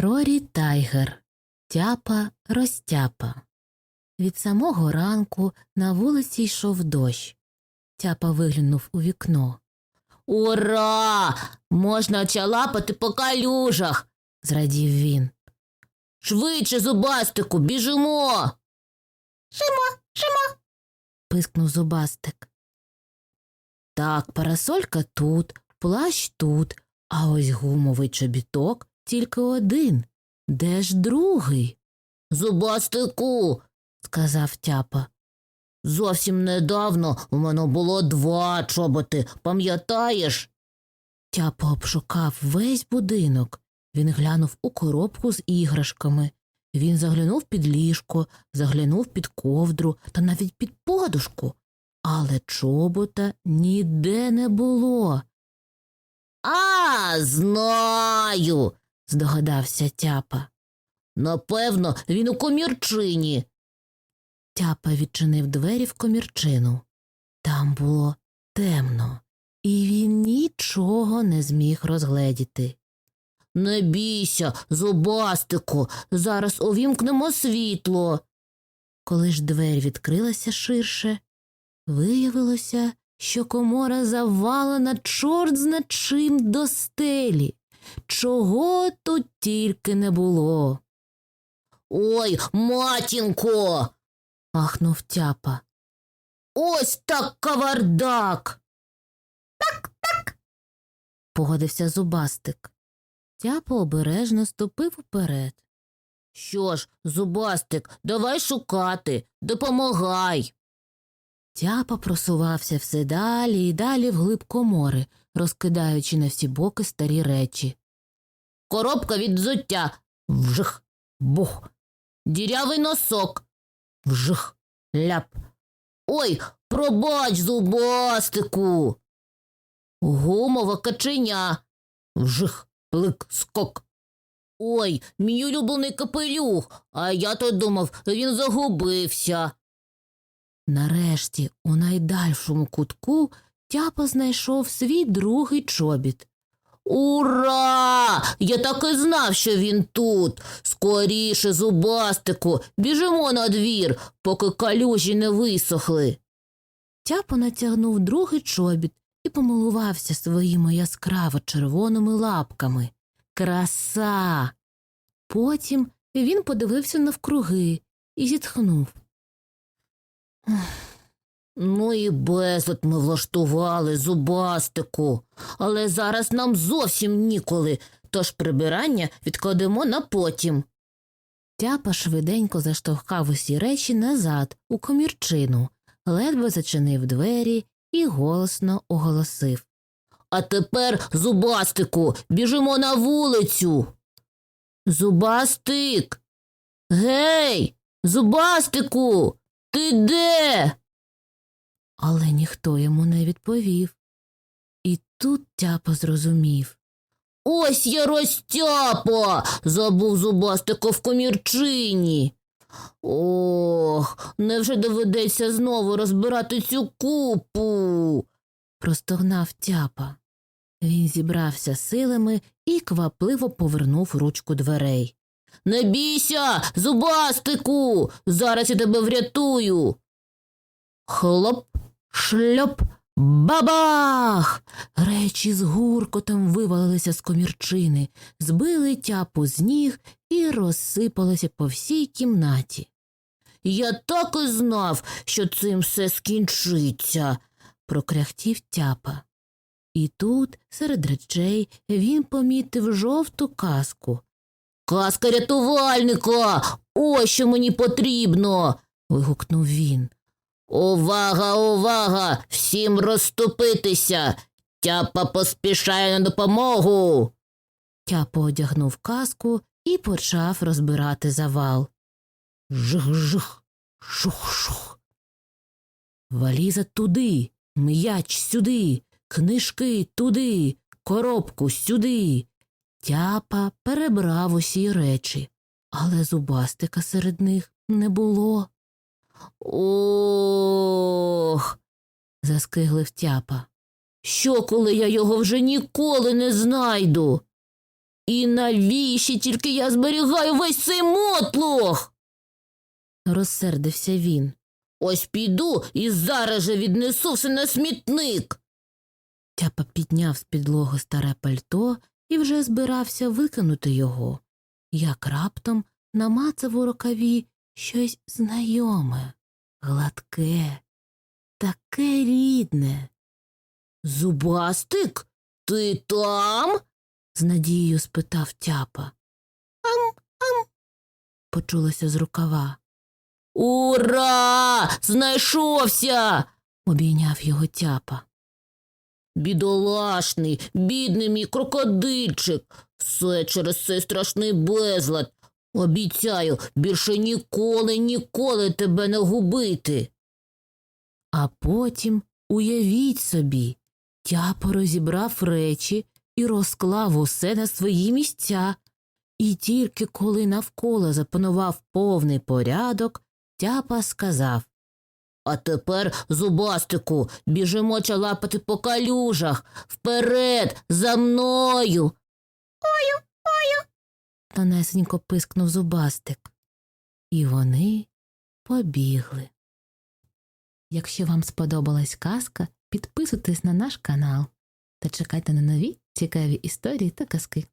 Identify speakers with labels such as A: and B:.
A: Рорі Тайгер, тяпа розтяпа. Від самого ранку на вулиці йшов дощ. Тяпа виглянув у вікно. Ура! Можна чалапати по калюжах, зрадів він. Швидше, зубастику, біжимо. Шимо, шимо. пискнув зубастик. Так, парасолька тут, плащ тут, а ось гумовий чобіток тільки один. Де ж другий? Зубастику, сказав тяпа. Зовсім недавно у мене було два чоботи, пам'ятаєш? Тяпа обшукав весь будинок. Він глянув у коробку з іграшками. Він заглянув під ліжко, заглянув під ковдру та навіть під подушку, але чобота ніде не було. А, знаю, здогадався тяпа. Напевно, він у комірчині. Тяпа відчинив двері в комірчину. Там було темно, і він нічого не зміг розгледіти. Не бійся, зубастику, зараз увімкнемо світло. Коли ж двері відкрилася ширше, виявилося, що комора завалена чорт зна чим до стелі. Чого тут тільки не було. Ой, матінко. ахнув тяпа. Ось так кавардак. Так, так. погодився зубастик. Тяпа обережно ступив уперед. Що ж, зубастик, давай шукати, допомагай. Тяпа просувався все далі і далі вглиб комори, розкидаючи на всі боки старі речі. Коробка від взуття. Вжих, бух. Дірявий носок. Вжих, ляп. Ой, пробач, зубастику. Гумова каченя. Вжих, плик, скок. Ой, мій улюблений капелюх, а я то думав, він загубився. Нарешті, у найдальшому кутку, тяпа знайшов свій другий чобіт. Ура! Я так і знав, що він тут. Скоріше, зубастику, біжимо на двір, поки калюжі не висохли. Тяпа натягнув другий чобіт і помилувався своїми яскраво червоними лапками. Краса. Потім він подивився навкруги і зітхнув. Ну і безлад ми влаштували, зубастику, але зараз нам зовсім ніколи, тож прибирання відкладемо на потім. Тяпа швиденько заштовхав усі речі назад, у комірчину, ледве зачинив двері і голосно оголосив. А тепер, зубастику, біжимо на вулицю. Зубастик. Гей, зубастику, ти де? Але ніхто йому не відповів. І тут тяпа зрозумів. Ось я розтяпа. забув зубастика в комірчині. Ох, невже доведеться знову розбирати цю купу? простогнав тяпа. Він зібрався силами і квапливо повернув ручку дверей. Не бійся, зубастику, зараз я тебе врятую. Хлоп, шльоп, бабах. Речі з гуркотом вивалилися з комірчини, збили тяпу з ніг і розсипалися по всій кімнаті. Я так і знав, що цим все скінчиться, прокряхтів тяпа. І тут, серед речей, він помітив жовту каску. Каска рятувальника. Ось що мені потрібно. вигукнув він. Увага, увага! Всім розступитися. Тяпа поспішає на допомогу. Тяпа одягнув каску і почав розбирати завал. Жих-жих, шух-шух. Валіза туди, м'яч сюди, книжки туди, коробку сюди. Тяпа перебрав усі речі, але зубастика серед них не було. Ох. заскиглив тяпа. Що, коли я його вже ніколи не знайду? І навіщо тільки я зберігаю весь цей мотлох? розсердився він. Ось піду і зараз же віднесу все на смітник. Тяпа підняв з підлоги старе пальто і вже збирався викинути його, як раптом намацав у рукаві щось знайоме, гладке, таке рідне. Зубастик, ти там? з надією спитав тяпа. Ам, ам. почулося з рукава. Ура! Знайшовся. обійняв його тяпа. Бідолашний, бідний мій крокодильчик. Все через цей страшний безлад. Обіцяю, більше ніколи, ніколи тебе не губити. А потім, уявіть собі, тяпа розібрав речі і розклав усе на свої місця. І тільки коли навколо запанував повний порядок, тяпа сказав А тепер, зубастику, біжимо чалапати по калюжах. Вперед, за мною. Ою, ою. Тонесенько пискнув зубастик. І вони побігли. Якщо вам сподобалась казка, підписуйтесь на наш канал та чекайте на нові цікаві історії та казки.